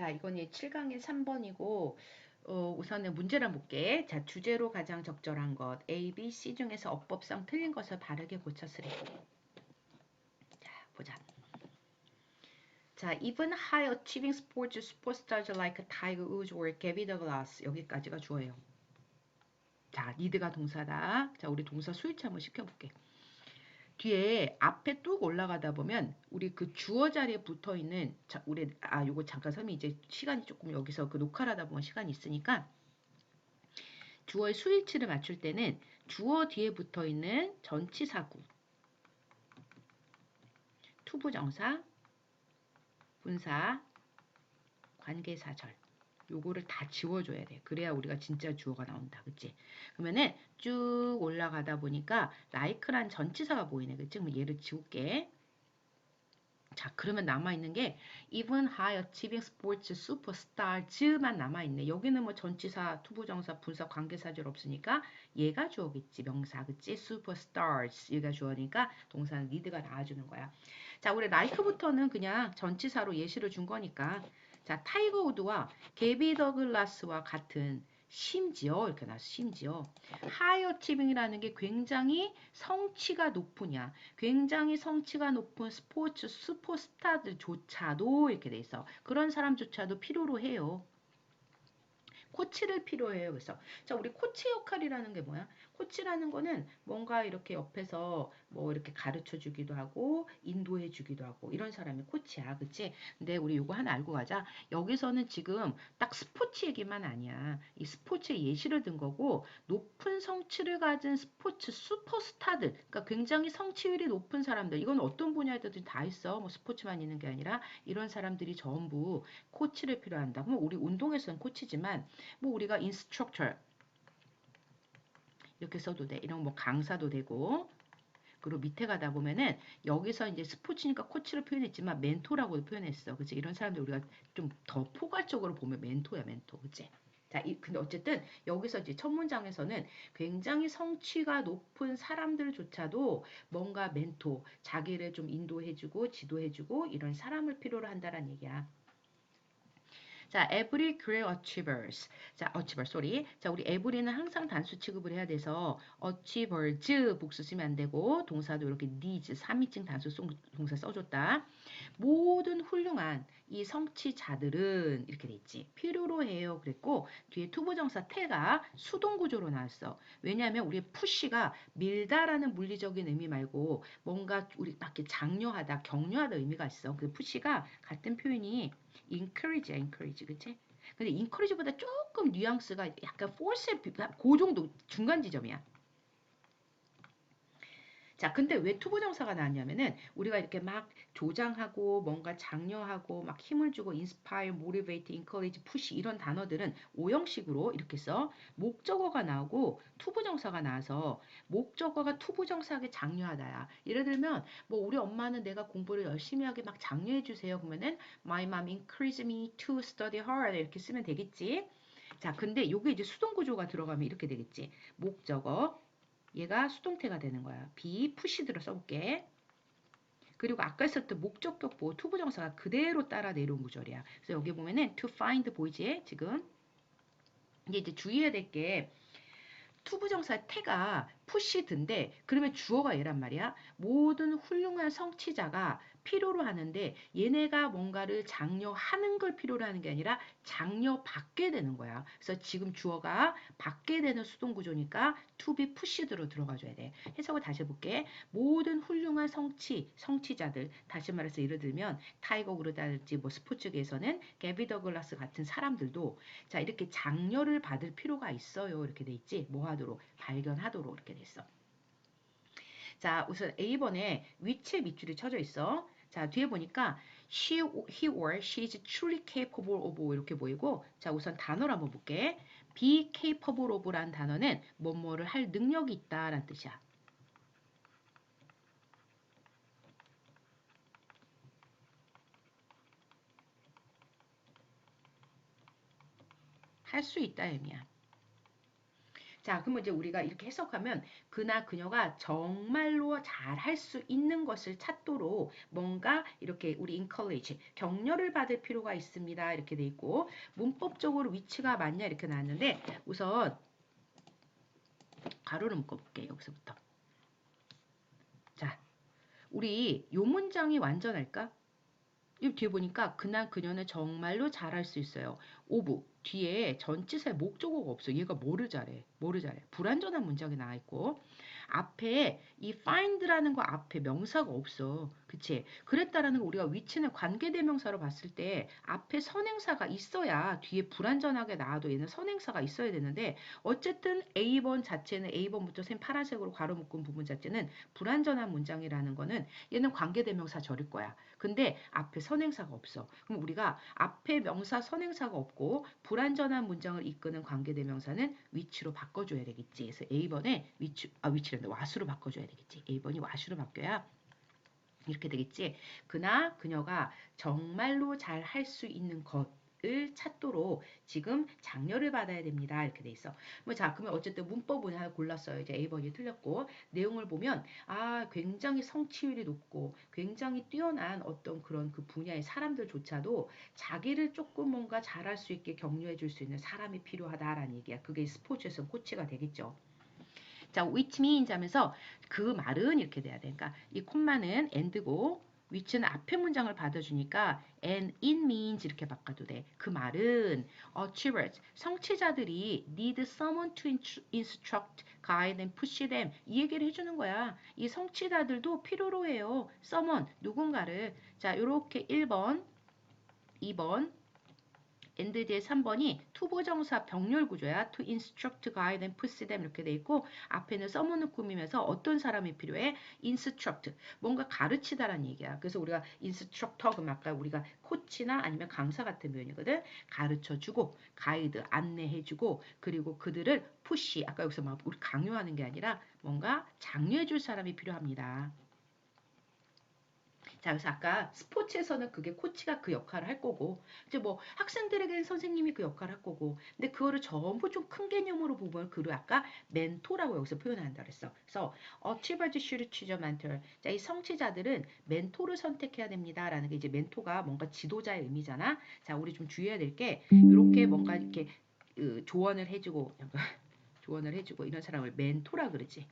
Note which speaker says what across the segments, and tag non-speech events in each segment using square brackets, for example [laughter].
Speaker 1: 자, 이건 7강의 3번이고 어, 우선은 문제를 볼게. 자, 주제로 가장 적절한 것 A, B, C 중에서 어법상 틀린 것을 바르게 고쳐쓰래. 자, 보자. 자, even high achieving sports superstars like Tiger Woods or Gabby Douglas 여기까지가 주어예요. 자, 니드가 동사다. 자, 우리 동사 수일치 한번 시켜볼게. 뒤에 앞에 뚝 올라가다 보면 우리 그 주어 자리에 붙어 있는 자, 우리 아 요거 잠깐 설명 이제 시간이 조금 여기서 그 녹화를 하다 보면 시간이 있으니까 주어의 수일치를 맞출 때는 주어 뒤에 붙어 있는 전치사구 투부정사 분사 관계사절 요거를 다 지워줘야 돼. 그래야 우리가 진짜 주어가 나온다. 그치? 그러면은 쭉 올라가다 보니까 like란 전치사가 보이네. 그치? 그럼 얘를 지울게. 자, 그러면 남아있는 게 even high achieving sports superstars만 남아있네. 여기는 뭐 전치사, 투부정사, 분사, 관계사절 없으니까 얘가 주어겠지. 명사, 그치? superstars. 얘가 주어니까 동사는 need가 나와주는 거야. 자, 우리 like부터는 그냥 전치사로 예시를 준 거니까 자, 타이거 우드와 게비 더글라스와 같은 심지어 이렇게 나왔어. 심지어 하이어 치빙이라는 게 굉장히 성취가 높으냐, 굉장히 성취가 높은 스포츠 슈퍼스타들조차도 이렇게 돼 있어. 그런 사람조차도 필요로 해요. 코치를 필요해요. 그래서 자 우리 코치 역할이라는 게 뭐야? 코치라는 거는 뭔가 이렇게 옆에서 뭐 이렇게 가르쳐 주기도 하고 인도해 주기도 하고 이런 사람이 코치야. 그치? 근데 우리 이거 하나 알고 가자. 여기서는 지금 딱 스포츠 얘기만 아니야. 이 스포츠의 예시를 든 거고 높은 성취를 가진 스포츠 슈퍼스타들 그러니까 굉장히 성취율이 높은 사람들 이건 어떤 분야에든 다 있어. 뭐 스포츠만 있는 게 아니라 이런 사람들이 전부 코치를 필요한다. 뭐 우리 운동에서는 코치지만 뭐 우리가 인스트럭처 이렇게 써도 돼. 이런 뭐 강사도 되고 그리고 밑에 가다 보면은 여기서 이제 스포츠니까 코치로 표현했지만 멘토라고도 표현했어. 그치? 이런 사람들 우리가 좀 더 포괄적으로 보면 멘토야, 멘토. 그치? 자, 이, 근데 어쨌든 여기서 이제 첫 문장에서는 굉장히 성취가 높은 사람들조차도 뭔가 멘토, 자기를 좀 인도해주고 지도해주고 이런 사람을 필요로 한다는 얘기야. 자, every career achievers. 자, achiever, sorry. 자, 우리 every는 항상 단수 취급을 해야 돼서 achievers 복수 쓰면 안 되고 동사도 이렇게 needs 3인칭 단수 동사 써줬다. 모든 훌륭한 이 성취자들은 이렇게 돼 있지. 필요로 해요. 그랬고 뒤에 투부정사 태가 수동 구조로 나왔어. 왜냐하면 우리 푸시가 밀다라는 물리적인 의미 말고 뭔가 우리 막 이렇게 장려하다, 격려하다 의미가 있어. 그 푸시가 같은 표현이 encourage, encourage, 그치? 근데 encourage보다 조금 뉘앙스가 약간 force, 그 정도 중간 지점이야. 자, 근데 왜 투부정사가 나왔냐면은 우리가 이렇게 막 조장하고 뭔가 장려하고 막 힘을 주고 inspire, motivate, encourage, push 이런 단어들은 오형식으로 이렇게 써 목적어가 나오고 투부정사가 나와서 목적어가 투부정사하게 장려하다야. 예를 들면 뭐 우리 엄마는 내가 공부를 열심히 하게 막 장려해 주세요. 그러면은 my mom encouraged me to study hard 이렇게 쓰면 되겠지. 자, 근데 요게 이제 수동 구조가 들어가면 이렇게 되겠지. 목적어 얘가 수동태가 되는 거야. be 푸시드로 써볼게. 그리고 아까 썼던 목적격보 투부정사가 그대로 따라 내려온 구절이야. 그래서 여기 보면은 to find 보이지? 지금 이게 이제 주의해야 될 게 투부정사 태가 푸시드인데 그러면 주어가 얘란 말이야. 모든 훌륭한 성취자가 필요로 하는데 얘네가 뭔가를 장려하는 걸 필요로 하는 게 아니라 장려받게 되는 거야. 그래서 지금 주어가 받게 되는 수동 구조니까 to be pushed로 들어가줘야 돼. 해석을 다시 해볼게. 모든 훌륭한 성취, 성취자들 다시 말해서 예를 들면 타이거 그루다든지 뭐 스포츠계에서는 게비 더글라스 같은 사람들도 자 이렇게 장려를 받을 필요가 있어요. 이렇게 돼 있지. 뭐 하도록 발견하도록 이렇게 됐어. 자, 우선 A번에 위치에 밑줄이 쳐져 있어. 자, 뒤에 보니까 she, he or she is truly capable of 이렇게 보이고 자, 우선 단어를 한번 볼게. be capable of라는 단어는 뭐뭐를 할 능력이 있다라는 뜻이야. 할 수 있다 의미야. 자, 그러면 이제 우리가 이렇게 해석하면 그나 그녀가 정말로 잘 할 수 있는 것을 찾도록 뭔가 이렇게 우리 encourage 격려를 받을 필요가 있습니다. 이렇게 돼 있고 문법적으로 위치가 맞냐 이렇게 나왔는데 우선 가로를 묶어볼게요. 여기서부터. 자, 우리 요 문장이 완전할까? 이 뒤에 보니까 그날 그녀는 정말로 잘할 수 있어요. 오브 뒤에 전치사의 목적어가 없어. 얘가 뭐를 잘해? 뭐를 잘해? 불완전한 문장이 나와 있고 앞에 이 find라는 거 앞에 명사가 없어. 그치? 그랬다라는 거 우리가 위치는 관계대명사로 봤을 때 앞에 선행사가 있어야 뒤에 불완전하게 나와도 얘는 선행사가 있어야 되는데 어쨌든 A번 자체는 A번부터 생 파란색으로 가로 묶은 부분 자체는 불완전한 문장이라는 거는 얘는 관계대명사 절일 거야. 근데 앞에 선행사가 없어. 그럼 우리가 앞에 명사 선행사가 없고 불완전한 문장을 이끄는 관계대명사는 위치로 바꿔줘야 되겠지. 그래서 A번에 위치, 아, 위치란다. 와수로 바꿔줘야 되겠지. A번이 와수로 바뀌어야 이렇게 되겠지. 그나 그녀가 정말로 잘 할 수 있는 것. 을 찾도록 지금 장려를 받아야 됩니다. 이렇게 돼 있어. 뭐 자, 그러면 어쨌든 문법은 하나 골랐어요. 이제 A번이 틀렸고 내용을 보면 아, 굉장히 성취율이 높고 굉장히 뛰어난 어떤 그런 그 분야의 사람들조차도 자기를 조금 뭔가 잘할 수 있게 격려해 줄 수 있는 사람이 필요하다라는 얘기야. 그게 스포츠에서 코치가 되겠죠. 자, which means 하면서 그 말은 이렇게 돼야 돼. 그러니까 이 콤마는 and고 which는 앞에 문장을 받아주니까 and it means 이렇게 바꿔도 돼. 그 말은 achievers, 성취자들이 need someone to instruct, guide and push them 이 얘기를 해주는 거야. 이 성취자들도 필요로 해요. someone, 누군가를. 자, 요렇게 1번, 2번, and 뒤에 3번이 투보정사 병렬 구조야. to instruct, guide and push them 이렇게 돼 있고 앞에는 someone을 꾸미면서 어떤 사람이 필요해? instruct, 뭔가 가르치다라는 얘기야. 그래서 우리가 instructor 그럼 아까 우리가 코치나 아니면 강사 같은 표현이거든. 가르쳐주고 가이드 안내해주고 그리고 그들을 푸시 아까 여기서 막 우리 강요하는 게 아니라 뭔가 장려해줄 사람이 필요합니다. 자, 그래서 아까 스포츠에서는 그게 코치가 그 역할을 할 거고, 이제 뭐 학생들에게는 선생님이 그 역할을 할 거고, 근데 그거를 전부 좀 큰 개념으로 보면 그를 아까 멘토라고 여기서 표현한다 그랬어. 그래서 should choose a mentor. 자, 이 성취자들은 멘토를 선택해야 됩니다라는 게 이제 멘토가 뭔가 지도자의 의미잖아. 자, 우리 좀 주의해야 될 게 이렇게 뭔가 이렇게 그 조언을 해주고 [laughs] 조언을 해주고 이런 사람을 멘토라 그러지.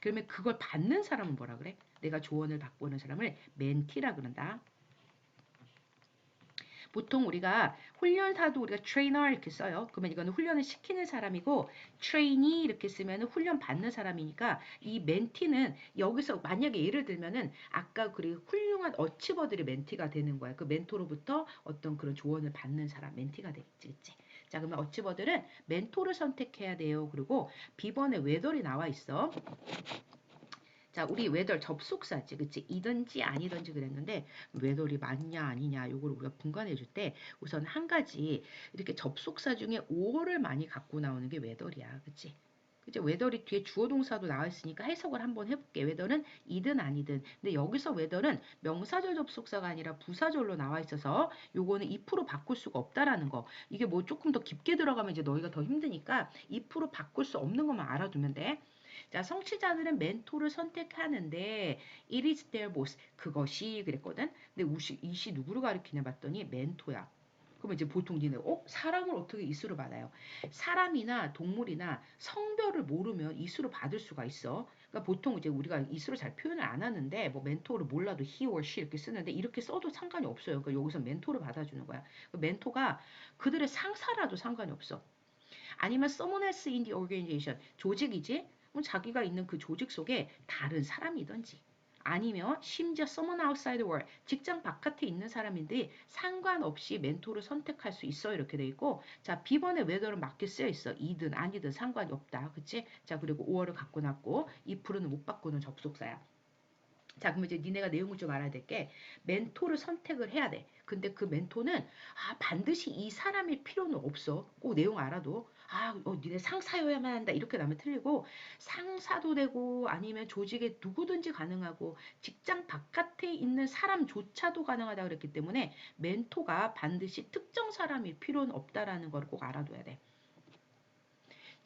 Speaker 1: 그러면 그걸 받는 사람은 뭐라 그래? 내가 조언을 받고 오는 사람을 멘티라 그런다. 보통 우리가 훈련사도 우리가 트레이너 이렇게 써요. 그러면 이거는 훈련을 시키는 사람이고 트레이니 이렇게 쓰면 훈련 받는 사람이니까 이 멘티는 여기서 만약에 예를 들면은 아까 그 훌륭한 어치버들이 멘티가 되는 거야. 그 멘토로부터 어떤 그런 조언을 받는 사람 멘티가 되겠지. 그치? 자 그러면 어치버들은 멘토를 선택해야 돼요. 그리고 비번에 웨더리 나와 있어. 자, 우리 웨덜 접속사지, 그치? 이든지 아니든지 그랬는데 웨덜이 맞냐 아니냐 요걸 우리가 분간해 줄 때 우선 한 가지 이렇게 접속사 중에 5어를 많이 갖고 나오는 게 웨덜이야, 그치? 그치? 웨덜이 뒤에 주어 동사도 나와 있으니까 해석을 한번 해볼게. 웨덜은 이든 아니든. 근데 여기서 웨덜은 명사절 접속사가 아니라 부사절로 나와 있어서 요거는 2% 바꿀 수가 없다라는 거. 이게 뭐 조금 더 깊게 들어가면 이제 너희가 더 힘드니까 2% 바꿀 수 없는 것만 알아두면 돼. 자, 성취자들은 멘토를 선택하는데 it is their boss. 그것이 그랬거든. 근데 이시 누구를 가리키냐 봤더니 멘토야. 그러면 이제 보통 니네 어? 사람을 어떻게 이수로 받아요? 사람이나 동물이나 성별을 모르면 이수로 받을 수가 있어. 그러니까 보통 이제 우리가 이수로 잘 표현을 안 하는데 뭐 멘토를 몰라도 he or she 이렇게 쓰는데 이렇게 써도 상관이 없어요. 그러니까 여기서 멘토를 받아주는 거야. 그 멘토가 그들의 상사라도 상관이 없어. 아니면 someone else in the organization 조직이지 자기가 있는 그 조직 속에 다른 사람이든지 아니면 심지어 someone outside world 직장 바깥에 있는 사람인데 상관없이 멘토를 선택할 수 있어 이렇게 돼 있고. 자 B번에 whether는 맞게 쓰여 있어. 이든 아니든 상관이 없다. 그치? 자 그리고 5월을 갖고 났고 이 풀은 못 바꾸는 접속사야. 자, 그러면 이제 니네가 내용을 좀 알아야 될 게 멘토를 선택을 해야 돼. 근데 그 멘토는 아, 반드시 이 사람일 필요는 없어. 꼭 내용 알아도 아, 어, 니네 상사여야만 한다. 이렇게 나면 틀리고 상사도 되고 아니면 조직에 누구든지 가능하고 직장 바깥에 있는 사람조차도 가능하다 그랬기 때문에 멘토가 반드시 특정 사람일 필요는 없다라는 걸 꼭 알아둬야 돼.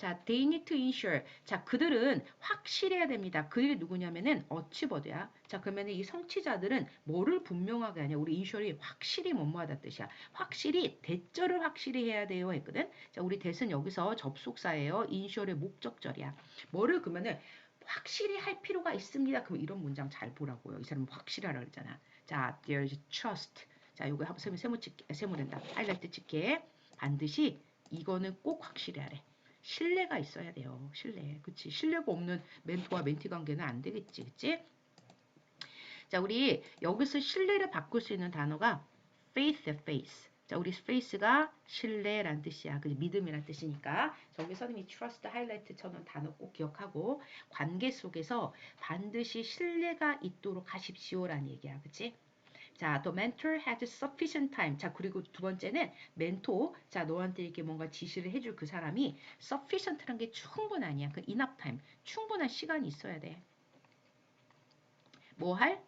Speaker 1: 자, they need to ensure. 자, 그들은 확실해야 됩니다. 그들이 누구냐면은 어치버드야. 자, 그러면 이 성취자들은 뭐를 분명하게 하냐. 우리 insure이 확실히 뭐뭐하다 뜻이야. 확실히 대절을 확실히 해야 돼요 했거든. 자, 우리 대은 여기서 접속사예요. insure의 목적절이야. 뭐를 그러면은 확실히 할 필요가 있습니다. 그럼 이런 문장 잘 보라고요. 이 사람은 확실하라 그러잖아. 자, there's trust. 자, 요거 세모 세모 찍 세모 된다. 하이라이트 찍게. 반드시 이거는 꼭 확실히 하래. 신뢰가 있어야 돼요. 신뢰. 그치? 신뢰가 없는 멘토와 멘티 관계는 안 되겠지. 그치? 자, 우리 여기서 신뢰를 바꿀 수 있는 단어가 faith, faith. 자, 우리 faith가 신뢰란 뜻이야. 그 믿음이란 뜻이니까 저기서는 이 trust 하이라이트 쳐놓은 단어 꼭 기억하고 관계 속에서 반드시 신뢰가 있도록 하십시오라는 얘기야. 그치? 자, the mentor has sufficient time. 자, 그리고 두 번째는 멘토. 자, 너한테 이렇게 뭔가 지시를 해줄 그 사람이 sufficient란 게 충분하냐. 그 enough time. 충분한 시간이 있어야 돼. 뭐 할?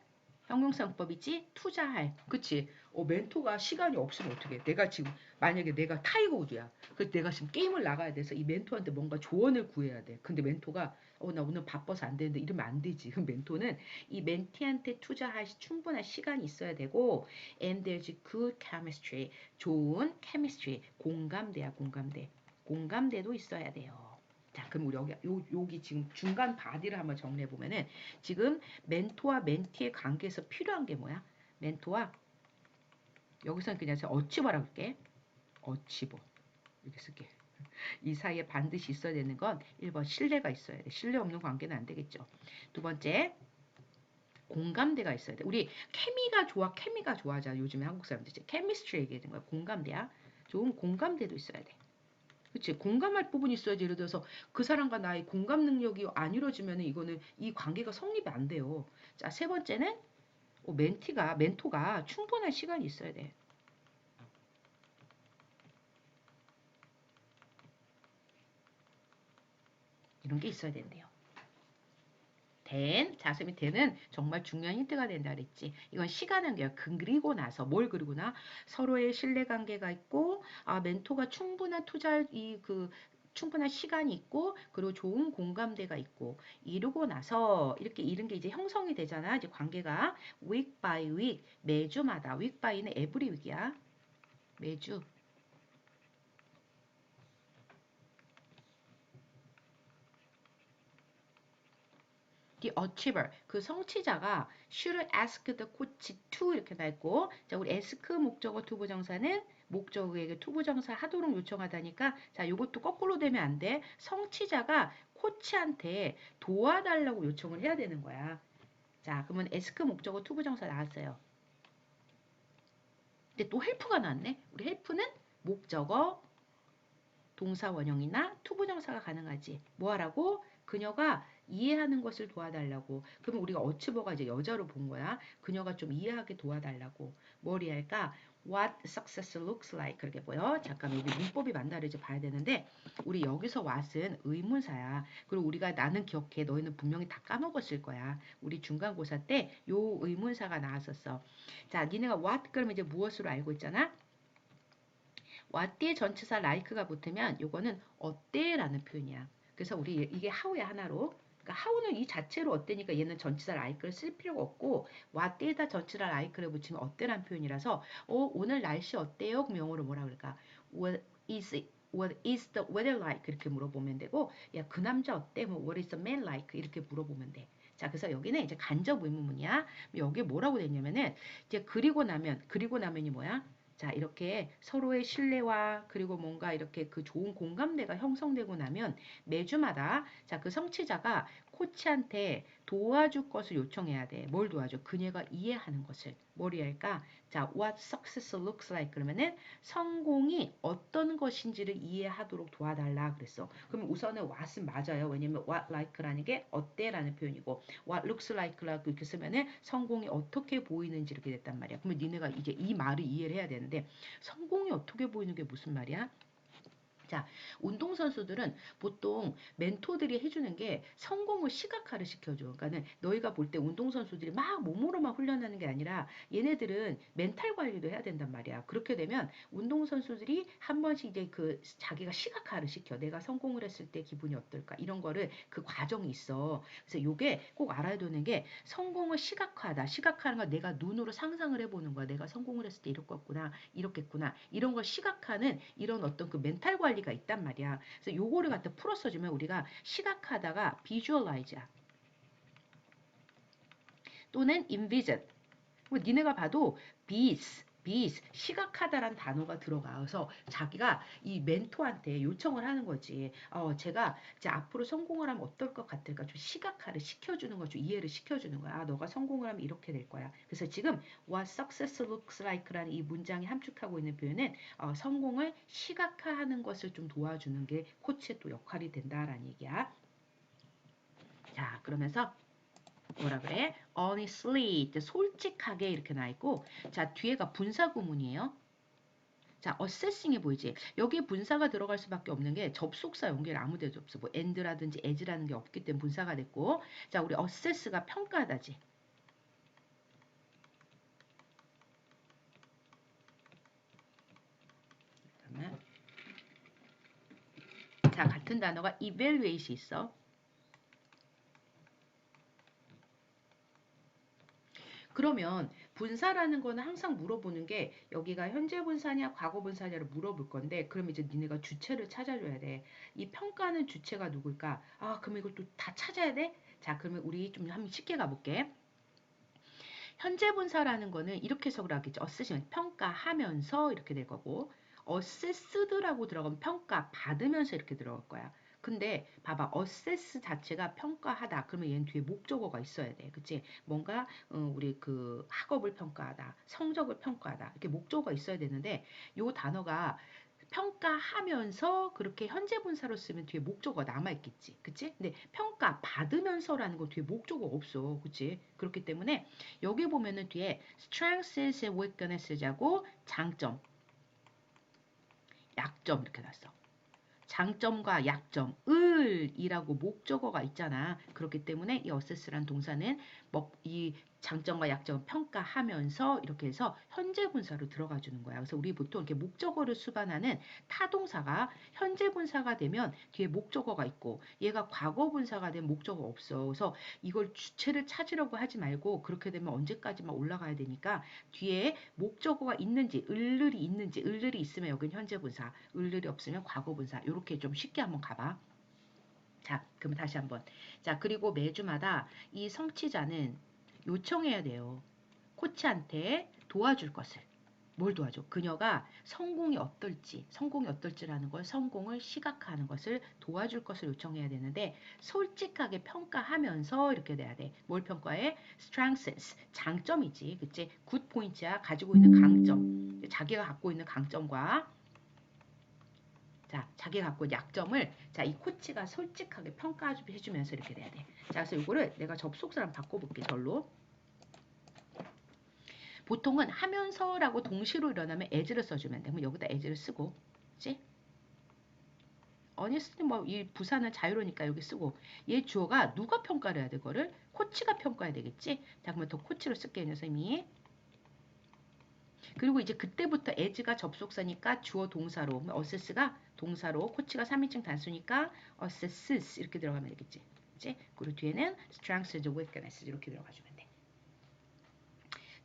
Speaker 1: 형용사용법이지? 투자할. 그치? 어, 멘토가 시간이 없으면 어떻게 해? 내가 지금 만약에 내가 타이거 우드야. 그래서 내가 지금 게임을 나가야 돼서 이 멘토한테 뭔가 조언을 구해야 돼. 근데 멘토가 어, 나 오늘 바빠서 안 되는데 이러면 안 되지. 그 멘토는 이 멘티한테 투자할 충분한 시간이 있어야 되고 and there's good chemistry. 좋은 chemistry. 공감대야, 공감대. 공감대도 있어야 돼요. 자, 그럼 우리 여기 요, 여기 지금 중간 바디를 한번 정리해 보면은 지금 멘토와 멘티의 관계에서 필요한 게 뭐야? 멘토와 여기서는 그냥 제가 어치버라고 할게. 어치버. 이렇게 쓸게. 이 사이에 반드시 있어야 되는 건 1번 신뢰가 있어야 돼. 신뢰 없는 관계는 안 되겠죠. 두 번째 공감대가 있어야 돼. 우리 케미가 좋아, 케미가 좋아하자. 요즘에 한국 사람들이 케미스트리 얘기하는 거야. 공감대야. 좋은 공감대도 있어야 돼. 그치? 공감할 부분이 있어야지. 예를 들어서 그 사람과 나의 공감 능력이 안 이루어지면 이거는 이 관계가 성립이 안 돼요. 자, 세 번째는 어, 멘티가, 멘토가 충분한 시간이 있어야 돼. 이런 게 있어야 된대요. 된, 자음이 된은 정말 중요한 힌트가 된다 그랬지. 이건 시간은 돼요. 그리고 나서 뭘 그리고 나 서로의 신뢰관계가 있고 아 멘토가 충분한 투자 이그 충분한 시간이 있고 그리고 좋은 공감대가 있고 이루고 나서 이렇게 이런 게 이제 형성이 되잖아. 이제 관계가 week by week 매주마다 week by는 every week이야. 매주 the achiever 그 성취자가 should ask the coach to 이렇게 나 있고 자 우리 ask 목적어 투부정사는 목적어에게 투부정사 하도록 요청하다니까 자 요것도 거꾸로 되면 안 돼. 성취자가 코치한테 도와달라고 요청을 해야 되는 거야. 자 그러면 ask 목적어 투부정사 나왔어요. 근데 또 헬프가 나왔네. 우리 헬프는 목적어 동사 원형이나 투부정사가 가능하지. 뭐 하라고? 그녀가 이해하는 것을 도와달라고. 그러면 우리가 어치버가 이제 여자로 본 거야. 그녀가 좀 이해하게 도와달라고. 뭘 이해할까? What success looks like. 그렇게 보여. 잠깐 여기 문법이 맞나를 봐야 되는데 우리 여기서 what은 의문사야. 그리고 우리가 나는 기억해. 너희는 분명히 다 까먹었을 거야. 우리 중간고사 때 요 의문사가 나왔었어. 자, 니네가 what 그러면 이제 무엇으로 알고 있잖아? what 뒤에 전치사 like가 붙으면 요거는 어때라는 표현이야. 그래서 우리 이게 how야 하나로 그러니까 how는 이 자체로 어때니까 얘는 전치사 like를 쓸 필요가 없고 what에다 전치사 like를 붙이면 어때란 표현이라서 어, 오늘 날씨 어때요? 그럼 영어로 뭐라 그럴까? What is it? What is the weather like? 이렇게 물어보면 되고 야 그 남자 어때? 뭐 What is the man like? 이렇게 물어보면 돼. 자, 그래서 여기는 이제 간접 의문문이야. 여기에 뭐라고 됐냐면은 이제 그리고 나면 그리고 나면이 뭐야? 자, 이렇게 서로의 신뢰와 그리고 뭔가 이렇게 그 좋은 공감대가 형성되고 나면 매주마다 자, 그 성취자가 코치한테 도와줄 것을 요청해야 돼. 뭘 도와줘? 그녀가 이해하는 것을. 뭘 이해할까? 자, what success looks like 그러면은 성공이 어떤 것인지를 이해하도록 도와달라 그랬어. 그럼 우선은 what은 맞아요. 왜냐면 what like라는 게 어때라는 표현이고 what looks like라고 이렇게 쓰면은 성공이 어떻게 보이는지 이렇게 됐단 말이야. 그러면 니네가 이제 이 말을 이해를 해야 되는데 성공이 어떻게 보이는 게 무슨 말이야? 자, 운동선수들은 보통 멘토들이 해주는 게 성공을 시각화를 시켜줘. 그러니까는 너희가 볼 때 운동선수들이 막 몸으로만 훈련하는 게 아니라 얘네들은 멘탈 관리도 해야 된단 말이야. 그렇게 되면 운동선수들이 한 번씩 이제 그 자기가 시각화를 시켜. 내가 성공을 했을 때 기분이 어떨까. 이런 거를 그 과정이 있어. 그래서 요게 꼭 알아야 되는 게 성공을 시각화하다. 시각화하는 건 내가 눈으로 상상을 해보는 거야. 내가 성공을 했을 때 이렇겠구나. 이렇겠구나. 이런 걸 시각화는 이런 어떤 그 멘탈 관리 원리가 있단 말이야. 그래서 요거를 갖다 풀어 써 주면 우리가 시각하다가 visualize 또는 envision 뭐 니네가 봐도 bees 비스 시각하다란 단어가 들어가서 자기가 이 멘토한테 요청을 하는 거지. 어, 제가 이제 앞으로 성공을 하면 어떨 것 같을까? 좀 시각화를 시켜주는 거죠. 이해를 시켜주는 거야. 아, 너가 성공을 하면 이렇게 될 거야. 그래서 지금 what success looks like라는 이 문장이 함축하고 있는 표현은 어, 성공을 시각화하는 것을 좀 도와주는 게 코치의 또 역할이 된다라는 얘기야. 자, 그러면서 뭐라 그래? honestly, 솔직하게 이렇게 나 있고 자 뒤에가 분사 구문이에요. 자, assessing이 보이지? 여기에 분사가 들어갈 수밖에 없는 게 접속사 연결 아무 데도 없어. 뭐 and라든지 as라는 게 없기 때문에 분사가 됐고 자, 우리 assess가 평가하다지. 자, 같은 단어가 evaluate이 있어. 그러면 분사라는 거는 항상 물어보는 게 여기가 현재 분사냐 과거 분사냐를 물어볼 건데 그럼 이제 니네가 주체를 찾아줘야 돼. 이 평가는 주체가 누굴까? 아 그럼 이걸 또 다 찾아야 돼? 자 그러면 우리 좀 한번 쉽게 가볼게. 현재 분사라는 거는 이렇게 해석을 하겠죠. 어스시면 평가하면서 이렇게 될 거고 어세스드라고 들어가면 평가 받으면서 이렇게 들어갈 거야. 근데 봐봐 어세스 자체가 평가하다 그러면 얘는 뒤에 목적어가 있어야 돼 그치 뭔가 어, 우리 그 학업을 평가하다 성적을 평가하다 이렇게 목적어가 있어야 되는데 요 단어가 평가하면서 그렇게 현재 분사로 쓰면 뒤에 목적어가 남아있겠지. 그치? 근데 평가 받으면서라는 거 뒤에 목적어 없어. 그치? 그렇기 때문에 여기 보면은 뒤에 strengths and weakness하고 장점, 약점 이렇게 났어. 장점과 약점, 을 이라고 목적어가 있잖아. 그렇기 때문에 이 어세스란 동사는 뭐이 장점과 약점을 평가하면서 이렇게 해서 현재 분사로 들어가 주는 거야. 그래서 우리 보통 이렇게 목적어를 수반하는 타동사가 현재 분사가 되면 뒤에 목적어가 있고 얘가 과거 분사가 된 목적어 없어. 그래서 이걸 주체를 찾으려고 하지 말고 그렇게 되면 언제까지만 올라가야 되니까 뒤에 목적어가 있는지 을을이 있는지 을을이 있으면 여기는 현재 분사 을을이 없으면 과거 분사 이렇게 좀 쉽게 한번 가봐. 자, 그럼 다시 한번. 자, 그리고 매주마다 이 성취자는 요청해야 돼요. 코치한테 도와줄 것을. 뭘 도와줘? 그녀가 성공이 어떨지, 성공이 어떨지라는 걸 성공을 시각화하는 것을 도와줄 것을 요청해야 되는데 솔직하게 평가하면서 이렇게 돼야 돼. 뭘 평가해? strengths, 장점이지. 그치? 굿 포인트야. 가지고 있는 강점. 자기가 갖고 있는 강점과 자, 자기가 갖고 약점을 자, 이 코치가 솔직하게 평가해 주면서 이렇게 돼야 돼. 자, 그래서 이거를 내가 접속사랑 바꿔볼게, 절로. 보통은 하면서라고 동시로 일어나면 as를 써주면 돼. 그럼 여기다 as를 쓰고, 그치? 어니스트 뭐이 부사는 자유로니까 여기 쓰고 얘 주어가 누가 평가를 해야 돼 그거를 코치가 평가해야 되겠지 자 그러면 더 코치로 쓸게요 선생님이 그리고 이제 그때부터 as가 접속사니까 주어 동사로 어세스가 동사로 코치가 3인칭 단수니까 assesses 이렇게 들어가면 되겠지 그치? 그리고 뒤에는 strengths weaknesses 이렇게 들어가주면 돼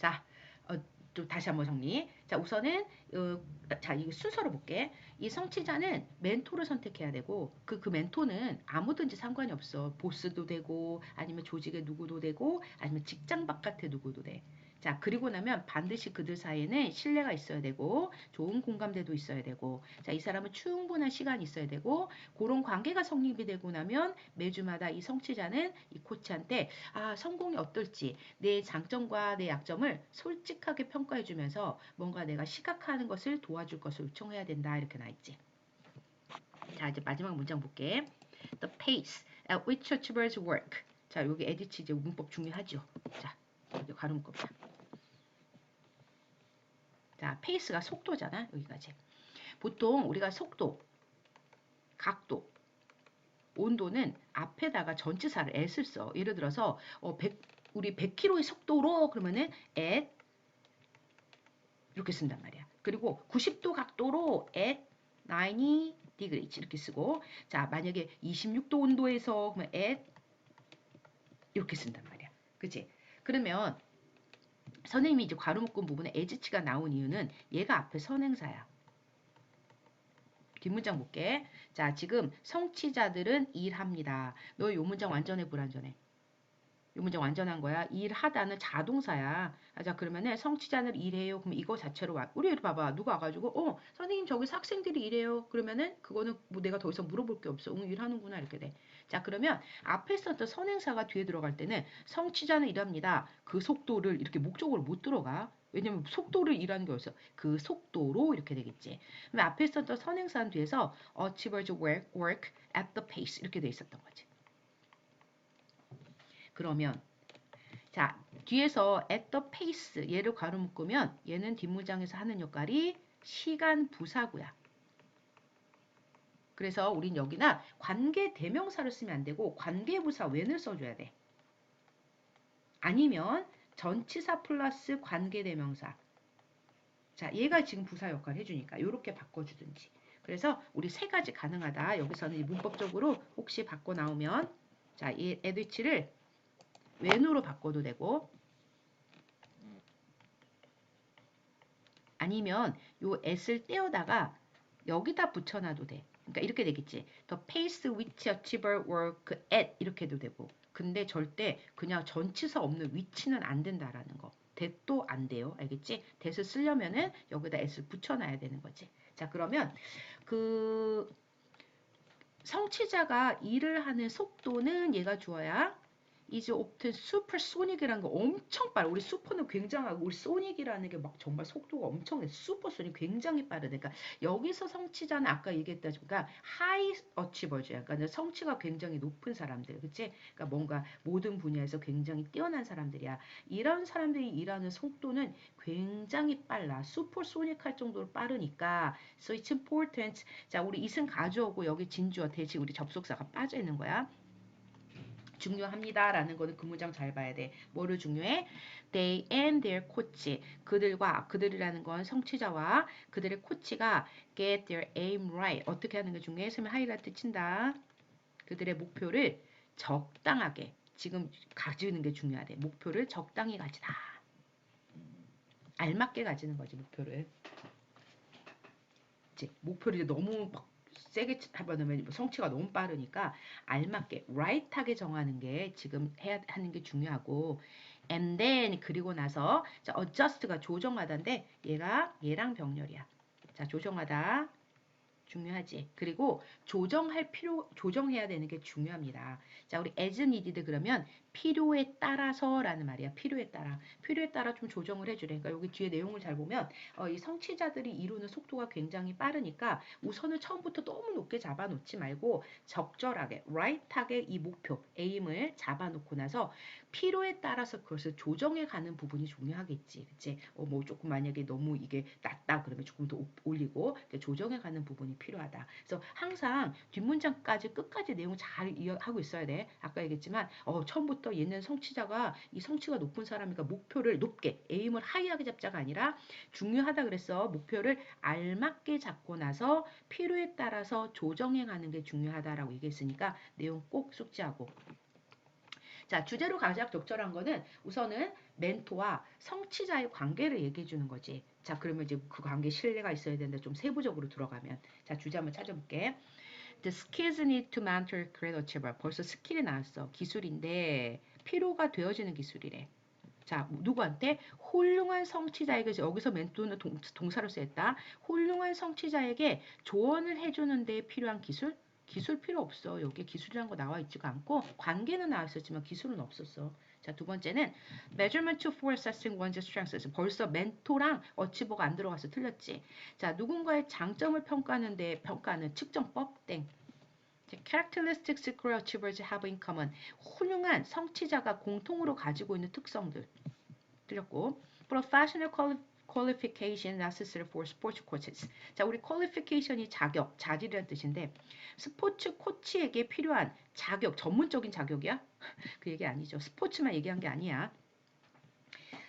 Speaker 1: 자, 어, 또 다시 한번 정리. 자, 우선은 어, 자, 이 순서로 볼게. 이 성취자는 멘토를 선택해야 되고 그, 그 멘토는 아무든지 상관이 없어. 보스도 되고 아니면 조직의 누구도 되고 아니면 직장 바깥의 누구도 돼. 자, 그리고 나면 반드시 그들 사이에는 신뢰가 있어야 되고 좋은 공감대도 있어야 되고 자, 이 사람은 충분한 시간이 있어야 되고 그런 관계가 성립이 되고 나면 매주마다 이 성취자는 이 코치한테 아, 성공이 어떨지 내 장점과 내 약점을 솔직하게 평가해 주면서 뭔가 내가 시각화하는 것을 도와줄 것을 요청해야 된다. 이렇게 나 있지. 자, 이제 마지막 문장 볼게. The pace at which achievers work. 자, 여기 에디치 이제 문법 중요하죠. 자, 이제 가름문법이야. 자, 페이스가 속도잖아. 여기까지. 보통 우리가 속도 각도, 온도는 앞에다가 전치사를 at을 써. 예를 들어서 어, 100, 우리 100km의 속도로 그러면은 at 이렇게 쓴단 말이야. 그리고 90도 각도로 at 90 degrees 이렇게 쓰고 자 만약에 26도 온도에서 그러면 at 이렇게 쓴단 말이야. 그치? 그러면 선생님이 이제 괄호 묶음 부분에 as치가 나온 이유는 얘가 앞에 선행사야. 뒷문장 볼게. 자, 지금 성취자들은 일합니다. 너 요 문장 완전해 불완전해? 이 문장 완전한 거야. 일하다는 자동사야. 아, 자 그러면은 성취자는 일해요. 그럼 이거 자체로 와. 우리 봐봐. 누가 와가지고 어 선생님 저기서 학생들이 일해요. 그러면은 그거는 뭐 내가 더 이상 물어볼 게 없어. 응 일하는구나 이렇게 돼. 자 그러면 앞에 썼던 선행사가 뒤에 들어갈 때는 성취자는 일합니다. 그 속도를 이렇게 목적으로 못 들어가. 왜냐면 속도를 일하는 게 없어. 그 속도로 이렇게 되겠지. 그럼 앞에 썼던 선행사는 뒤에서 achievers work, work at the pace 이렇게 돼 있었던 거지. 그러면 자 뒤에서 at the pace 얘를 괄호 묶으면 얘는 뒷문장에서 하는 역할이 시간 부사구야. 그래서 우린 여기나 관계 대명사를 쓰면 안 되고 관계 부사 when을 써줘야 돼. 아니면 전치사 플러스 관계 대명사. 자, 얘가 지금 부사 역할을 해주니까 이렇게 바꿔주든지. 그래서 우리 세 가지 가능하다. 여기서는 문법적으로 혹시 바꿔 나오면 자, 이 에드치를 왼으로 바꿔도 되고 아니면 요 s를 떼어다가 여기다 붙여놔도 돼. 그러니까 이렇게 되겠지. The pace which achiever work at 이렇게 해도 되고 근데 절대 그냥 전치사 없는 위치는 안 된다라는 거. that도 안 돼요. 알겠지? that을 쓰려면은 여기다 s를 붙여놔야 되는 거지. 자 그러면 그 성취자가 일을 하는 속도는 얘가 주어야 is often supersonic이라는 거 엄청 빠르. 우리 슈퍼는 굉장하고 우리 소닉이라는 게 막 정말 속도가 엄청나. 슈퍼소닉 굉장히 빠르다. 그러니까 여기서 성취자는 아까 얘기했다시까 하이 어치버즈야. 그러니까 성취가 굉장히 높은 사람들, 그치? 그러니까 뭔가 모든 분야에서 굉장히 뛰어난 사람들이야. 이런 사람들이 일하는 속도는 굉장히 빨라. 슈퍼소닉 할 정도로 빠르니까. So it's important. 자, 우리 이승 가져오고 여기 진주어 대신 우리 접속사가 빠져 있는 거야. 중요합니다라는 거는 그 문장 잘 봐야 돼. 뭐를 중요해? They and their coach. 그들과 그들이라는 건 성취자와 그들의 코치가 get their aim right. 어떻게 하는 게 중요해? 설명 하이라이트 친다. 그들의 목표를 적당하게 지금 가지는 게 중요하대. 목표를 적당히 가지다. 알맞게 가지는 거지 목표를. 이제 목표를 너무 막 세게 해버리면 성취가 너무 빠르니까 알맞게 right하게 정하는 게 지금 해야 하는 게 중요하고 and then 그리고 나서 자 adjust가 조정하다인데 얘가 얘랑 병렬이야. 자 조정하다 중요하지. 그리고 조정할 필요, 조정해야 되는 게 중요합니다. 자, 우리 as needed 그러면 필요에 따라서라는 말이야. 필요에 따라. 필요에 따라 좀 조정을 해주래. 그러니까 여기 뒤에 내용을 잘 보면 어, 이 성취자들이 이루는 속도가 굉장히 빠르니까 우선은 처음부터 너무 높게 잡아놓지 말고 적절하게, right하게 이 목표, aim을 잡아놓고 나서 필요에 따라서 그것을 조정해 가는 부분이 중요하겠지. 그치? 어, 뭐 조금 만약에 너무 이게 낮다 그러면 조금 더 올리고 조정해 가는 부분이 필요하다. 그래서 항상 뒷문장까지 끝까지 내용 잘 이해하고 있어야 돼. 아까 얘기했지만 어, 처음부터 얘는 성취자가 이 성취가 높은 사람이니까 목표를 높게 에임을 하이하게 잡자가 아니라 중요하다 그래서 목표를 알맞게 잡고 나서 필요에 따라서 조정해 가는 게 중요하다라고 얘기했으니까 내용 꼭 숙지하고 자, 주제로 가장 적절한 거는 우선은 멘토와 성취자의 관계를 얘기해 주는 거지. 자, 그러면 이제 그 관계 신뢰가 있어야 되는데 좀 세부적으로 들어가면. 자, 주제 한번 찾아볼게. The skills need to mentor great achiever. 벌써 스킬이 나왔어. 기술인데 필요가 되어지는 기술이래. 자, 누구한테? 훌륭한 성취자에게, 여기서 멘토는 동, 동사로 쓰였다. 훌륭한 성취자에게 조언을 해주는 데 필요한 기술? 기술 필요 없어. 여기 기술이란 거 나와 있지가 않고 관계는 나와 있었지만 기술은 없었어. 자, 두 번째는 measurement for assessing one's strengths. 벌써 멘토랑 어치버가 안 들어가서 틀렸지. 자, 누군가의 장점을 평가하는데 평가하는 측정법 땡. characteristics achievers have in common. 훌륭한 성취자가 공통으로 가지고 있는 특성들. 틀렸고 professional qualification necessary for sports coaches. 자, 우리 qualification이 자격, 자질이라는 뜻인데 스포츠 코치에게 필요한 자격, 전문적인 자격이야? 그 얘기 아니죠. 스포츠만 얘기한 게 아니야.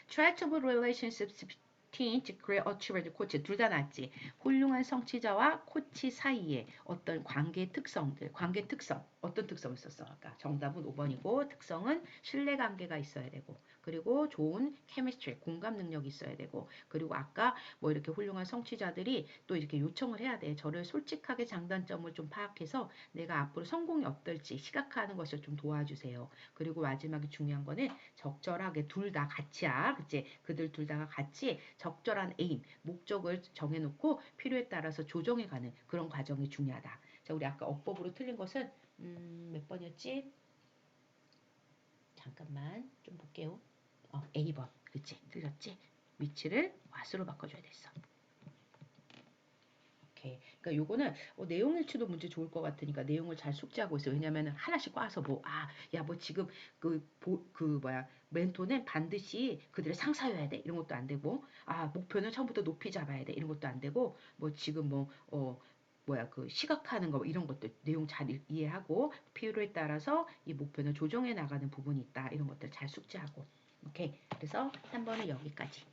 Speaker 1: tractable relationships between great achiever 코치 둘다 낫지. 훌륭한 성취자와 코치 사이에 어떤 관계 특성들, 관계 특성 어떤 특성을 썼어? 아까 정답은 5번이고 특성은 신뢰 관계가 있어야 되고 그리고 좋은 케미스트리 공감 능력이 있어야 되고 그리고 아까 뭐 이렇게 훌륭한 성취자들이 또 이렇게 요청을 해야 돼. 저를 솔직하게 장단점을 좀 파악해서 내가 앞으로 성공이 어떨지 시각화하는 것을 좀 도와주세요. 그리고 마지막에 중요한 거는 적절하게 둘 다 같이야. 그치? 그들 둘 다가 같이 적절한 에임 목적을 정해놓고 필요에 따라서 조정해가는 그런 과정이 중요하다 자 우리 아까 어법으로 틀린 것은 음, 몇 번이었지? 잠깐만 좀 볼게요. 어, A번. 그치? 틀렸지? 위치를 와수로 바꿔줘야 됐어. 오케이. 그러니까 요거는 어, 내용 일치도 문제 좋을 것 같으니까 내용을 잘 숙지하고 있어. 왜냐면은 하나씩 꽈서 뭐, 아, 야, 뭐 지금 그, 보, 그 뭐야, 멘토는 반드시 그들의 상사여야 돼. 이런 것도 안 되고, 아, 목표는 처음부터 높이 잡아야 돼. 이런 것도 안 되고, 뭐 지금 뭐, 어, 뭐야 그 시각화하는 거 이런 것들 내용 잘 이해하고 필요에 따라서 이 목표는 조정해 나가는 부분이 있다 이런 것들 잘 숙지하고 오케이 그래서 3번은 여기까지